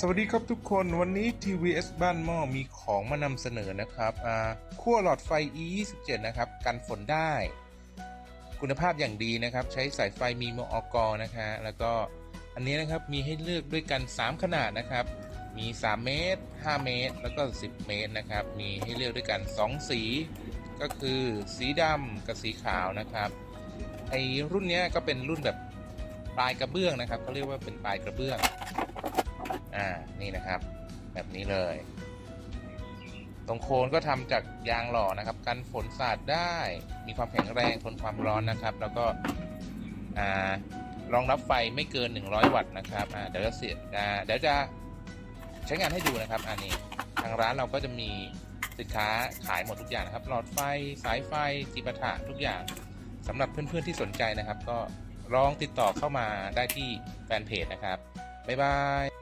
สวัสดีครับทุกคนวันนี้ TVS บ้านหม้อมีของมานำเสนอนะครับขั้วหลอดไฟ E27 นะครับ กันฝนได้ คุณภาพอย่างดีนะครับ ใช้สายไฟมีมอกนะคะแล้วก็อันนี้นะครับมีให้เลือกด้วยกัน 3 ขนาดนะครับ มี 3 เมตร 5 เมตร แล้วก็ 10 เมตรนะครับ มีให้เลือกด้วยกัน 2 สี ก็คือสีดำกับสีขาวนะครับไอรุ่นนี้ก็เป็นรุ่นแบบปลายกระเบื้องนะครับเขาเรียกว่าเป็นปลายกระเบื้อง นี่นะครับ แบบนี้เลย ตรงโคนก็ทำจากยางหล่อนะครับ กันฝนสาดได้ มีความแข็งแรงทนความร้อนนะครับ แล้วก็รองรับไฟไม่เกิน 100 วัตต์นะครับเดี๋ยวจะเสียเดี๋ยวจะใช้งานให้ดูนะครับ อันนี้ทางร้านเราก็จะมีสินค้าขายหมดทุกอย่างนะครับ หลอดไฟ สายไฟ จิปาถะทุกอย่างสำหรับเพื่อนๆที่สนใจนะครับ ก็ลองติดต่อเข้ามาได้ที่แฟนเพจนะครับ บ๊ายบาย